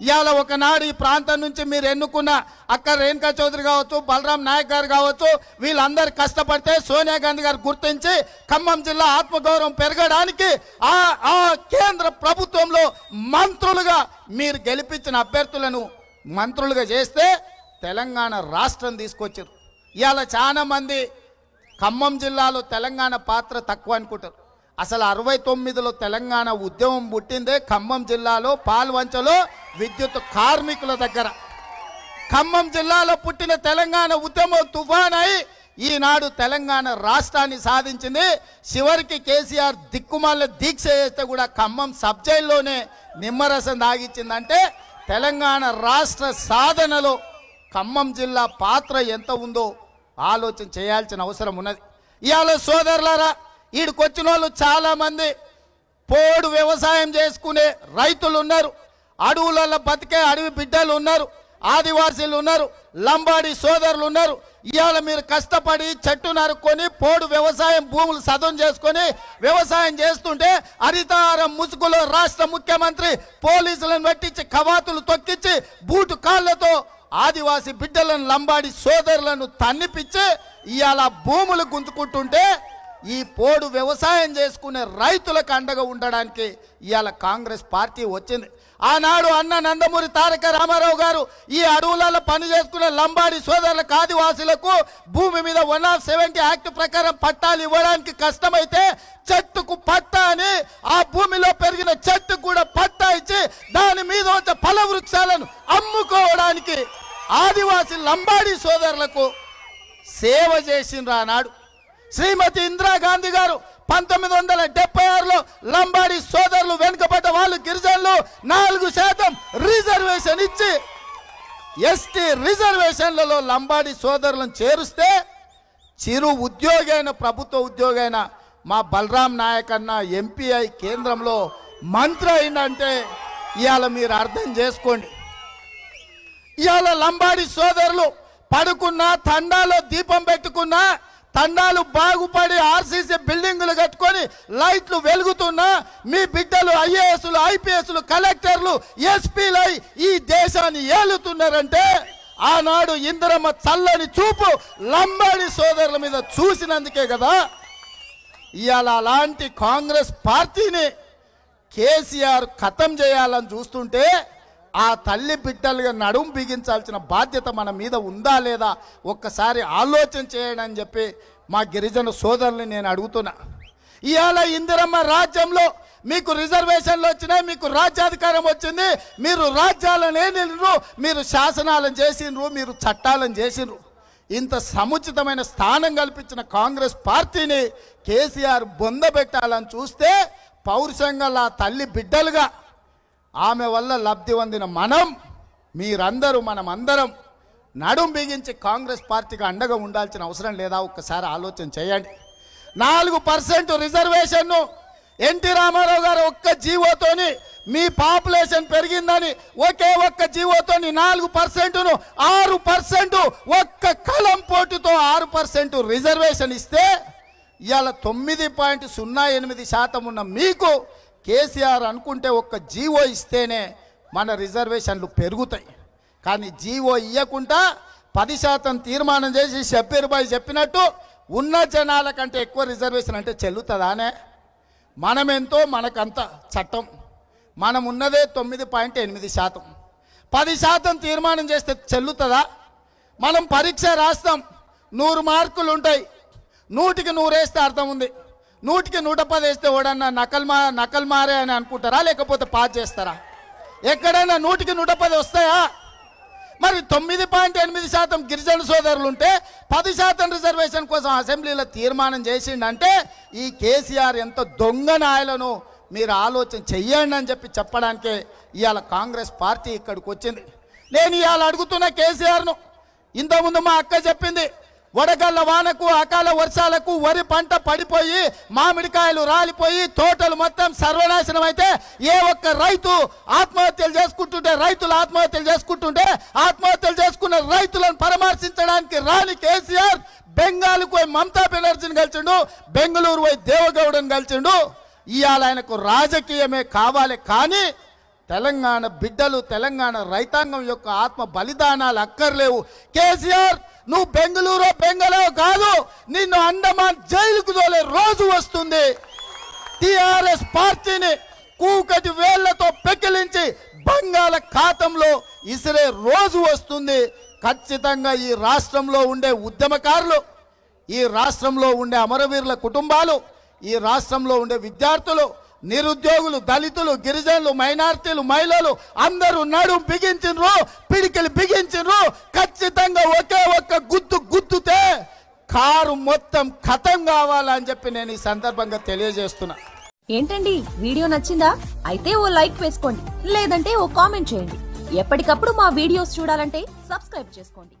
ఇవాళ ఒకనాడు ఈ ప్రాంతం నుంచి మీరు ఎన్నుకున్న అక్క రేణుకా చౌదరి కావచ్చు బలరాం నాయక్ గారు కావచ్చు వీళ్ళందరు కష్టపడితే సోనియా గాంధీ గారు గుర్తించి ఖమ్మం జిల్లా ఆత్మగౌరవం పెరగడానికి ఆ ఆ కేంద్ర ప్రభుత్వంలో మంత్రులుగా మీరు గెలిపించిన అభ్యర్థులను మంత్రులుగా చేస్తే తెలంగాణ రాష్ట్రం తీసుకొచ్చారు. ఇవాళ చాలామంది ఖమ్మం జిల్లాలో తెలంగాణ పాత్ర తక్కువ అనుకుంటారు. అసలు అరవై తొమ్మిదిలో తెలంగాణ ఉద్యమం పుట్టిందే ఖమ్మం జిల్లాలో పాల్వంచలో విద్యుత్ కార్మికుల దగ్గర. ఖమ్మం జిల్లాలో పుట్టిన తెలంగాణ ఉద్యమం తుఫాన్ అయి ఈనాడు తెలంగాణ రాష్ట్రాన్ని సాధించింది. చివరికి కేసీఆర్ దిక్కుమాల దీక్ష చేస్తే కూడా ఖమ్మం సబ్ జైల్లోనే నిమ్మరసం దాగిచ్చిందంటే తెలంగాణ రాష్ట్ర సాధనలో ఖమ్మం జిల్లా పాత్ర ఎంత ఉందో ఆలోచన చేయాల్సిన అవసరం ఉన్నది. ఇవాళ సోదరులారా ఈడికొచ్చిన వాళ్ళు చాలామంది పోడు వ్యవసాయం చేసుకునే రైతులు ఉన్నారు. అడవులలో బతికే అడవి బిడ్డలు ఉన్నారు. ఆదివాసీలు ఉన్నారు. లంబాడి సోదరులు ఉన్నారు. ఇవాళ మీరు కష్టపడి చెట్టు నరుక్కొని పోడు వ్యవసాయం భూములు సదం చేసుకొని వ్యవసాయం చేస్తుంటే హరితారం ముసుగులో రాష్ట్ర ముఖ్యమంత్రి పోలీసులను పెట్టించి కవాతులు తొక్కించి బూటు కాళ్ళతో ఆదివాసి బిడ్డలను లంబాడి సోదరులను తన్నిపిచ్చి ఇవాళ భూములు గుంజుకుంటుంటే ఈ పోడు వ్యవసాయం చేసుకునే రైతులకు అండగా ఉండడానికి ఇవాళ కాంగ్రెస్ పార్టీ వచ్చింది. ఆనాడు అన్న నందమూరి తారక రామారావు గారు ఈ అడవులలో పనిచేసుకునే లంబాడి సోదరులకు ఆదివాసులకు భూమి మీద వన్ ఆఫ్ సెవెంటీ యాక్ట్ ప్రకారం పట్టాలు ఇవ్వడానికి కష్టమైతే చెట్టుకు పట్టా అని ఆ భూమిలో పెరిగిన చెట్టుకు కూడా పట్టా ఇచ్చి దాని మీద వచ్చే ఫల వృక్షాలను అమ్ముకోవడానికి ఆదివాసి లంబాడి సోదరులకు సేవ చేసిండ్రు ఆనాడు. శ్రీమతి ఇందిరాగాంధీ గారు పంతొమ్మిది వందల డెబ్బై ఆరులో లంబాడి సోదరులు వెనుకబడ్డ వాళ్ళు గిరిజనులు నాలుగు శాతం రిజర్వేషన్ ఇచ్చి ఎస్టీ రిజర్వేషన్లలో లంబాడి సోదరులను చేరుస్తే చిరు ఉద్యోగి అయిన ప్రభుత్వ ఉద్యోగి అయిన మా బలరాం నాయక్ అన్న ఎంపీ అయి కేంద్రంలో మంత్రి అయిందంటే ఇవాళ మీరు అర్థం చేసుకోండి. ఇవాళ లంబాడి సోదరులు పడుకున్నా తండాలో దీపం పెట్టుకున్నా తండాలు బాగుపడి ఆర్సీసీ బిల్డింగులు కట్టుకొని లైట్లు వెలుగుతున్నా మీ బిడ్డలు ఐఏఎస్లు ఐపీఎస్లు కలెక్టర్లు ఎస్పీలై ఈ దేశాన్ని ఏలుతున్నారంటే ఆనాడు ఇందిరమ్మ చల్లని చూపు లంబాడి సోదరుల మీద చూసినందుకే కదా. ఇవాళ అలాంటి కాంగ్రెస్ పార్టీని కేసీఆర్ ఖతం చేయాలని చూస్తుంటే ఆ తల్లి బిడ్డలుగా నడుం బిగించాల్సిన బాధ్యత మన మీద ఉందా లేదా ఒక్కసారి ఆలోచన చేయండి అని చెప్పి మా గిరిజన సోదరుల్ని నేను అడుగుతున్నా. ఇవాళ ఇందిరమ్మ రాజ్యంలో మీకు రిజర్వేషన్లు వచ్చినాయి మీకు రాజ్యాధికారం వచ్చింది మీరు రాజ్యాలను ఏలిండ్రు మీరు శాసనాలను చేసిండ్రు మీరు చట్టాలను చేసిండ్రు. ఇంత సముచితమైన స్థానం కల్పించిన కాంగ్రెస్ పార్టీని కేసీఆర్ బొందబెట్టాలని చూస్తే పౌరుషంగా ఆ తల్లి బిడ్డలుగా ఆమె వల్ల లబ్ధి పొందిన మనం మీరందరూ మనం అందరం నడుం బిగించి కాంగ్రెస్ పార్టీకి అండగా ఉండాల్సిన అవసరం లేదా? ఒక్కసారి ఆలోచన చేయండి. నాలుగు పర్సెంట్ రిజర్వేషన్ను ఎన్టీ రామారావు గారు ఒక్క జీవోతోని మీ పాపులేషన్ పెరిగిందని ఒకే ఒక్క జీవోతోని నాలుగు పర్సెంట్ను ఆరు పర్సెంట్ ఒక్క కలం పోటుతో ఆరు పర్సెంట్ రిజర్వేషన్ ఇస్తే ఇవాళ తొమ్మిది పాయింట్ సున్నా ఎనిమిది శాతం ఉన్న మీకు కేసీఆర్ అనుకుంటే ఒక్క జీవో ఇస్తేనే మన రిజర్వేషన్లు పెరుగుతాయి. కానీ జీవో ఇవ్వకుండా పది శాతం తీర్మానం చేసి షబ్బీర్ బాయ్ చెప్పినట్టు ఉన్న జనాల కంటే ఎక్కువ రిజర్వేషన్ అంటే చెల్లుతుందానే? మనమెంతో మనకంత చట్టం. మనం ఉన్నదే తొమ్మిది పాయింట్ ఎనిమిది శాతం. పది శాతం తీర్మానం చేస్తే చెల్లుతుందా? మనం పరీక్ష రాస్తాం. నూరు మార్కులు ఉంటాయి నూటికి నూరేస్తే అర్థం ఉంది నూటికి నూట పది వేస్తే ఓడన్నా నకల్ మా నకల్ మారే అని అనుకుంటారా? లేకపోతే పాస్ చేస్తారా? ఎక్కడైనా నూటికి నూట పది వస్తాయా? మరి తొమ్మిది పాయింట్ ఎనిమిది శాతం గిరిజన సోదరులు ఉంటే పది శాతం రిజర్వేషన్ కోసం అసెంబ్లీలో తీర్మానం చేసిండంటే ఈ కేసీఆర్ ఎంత దొంగ నాయలను మీరు ఆలోచన చెయ్యండి అని చెప్పి చెప్పడానికే ఇవాళ కాంగ్రెస్ పార్టీ ఇక్కడికి వచ్చింది నేను ఇవాళ అడుగుతున్న కేసీఆర్ను ఇంతకుముందు మా అక్క చెప్పింది వడగళ్ళ వానకు అకాల వర్షాలకు వరి పంట పడిపోయి మామిడికాయలు రాలిపోయి తోటలు మొత్తం సర్వనాశనం అయితే ఏ ఒక్క రైతు ఆత్మహత్యలు చేసుకుంటుంటే రైతులు ఆత్మహత్యలు చేసుకుంటుంటే ఆత్మహత్యలు చేసుకున్న రైతులను పరామర్శించడానికి రాని కేసీఆర్ బెంగాల్కు పోయి మమతా బెనర్జీని కలిసిండు బెంగళూరు పోయి దేవగౌడని కలిసిండు. ఇవాళ ఆయనకు రాజకీయమే కావాలి కానీ తెలంగాణ బిడ్డలు తెలంగాణ రైతాంగం యొక్క ఆత్మ బలిదానాలు అక్కర్లేవు. కేసీఆర్ నువ్వు బెంగళూరు బెంగళూరు కాదు నిన్ను అండమాన్ జైలుకు తోలే రోజు వస్తుంది. టిఆర్ఎస్ పార్టీని కూకటి వేళ్ళతో పెకిలించి బంగాళ ఖాతంలో ఇసిరే రోజు వస్తుంది. ఖచ్చితంగా ఈ రాష్ట్రంలో ఉండే ఉద్యమకారులు ఈ రాష్ట్రంలో ఉండే అమరవీరుల కుటుంబాలు ఈ రాష్ట్రంలో ఉండే విద్యార్థులు నిరుద్యోగులు దళితులు గిరిజనులు మైనార్టీలు మహిళలు అందరూ నడుం బిగించిండ్రు పిడికిలు బిగించు ఖచ్చితంగా ఒకే ఒక్క గుద్దు గుద్దుతే కారు మొత్తం ఖతం కావాలని చెప్పి నేను ఈ సందర్భంగా తెలియజేస్తున్నా. ఏంటండి? వీడియో నచ్చిందా? అయితే ఓ లైక్ వేసుకోండి. లేదంటే ఓ కామెంట్ చేయండి. ఎప్పటికప్పుడు మా వీడియోస్ చూడాలంటే సబ్స్క్రైబ్ చేసుకోండి.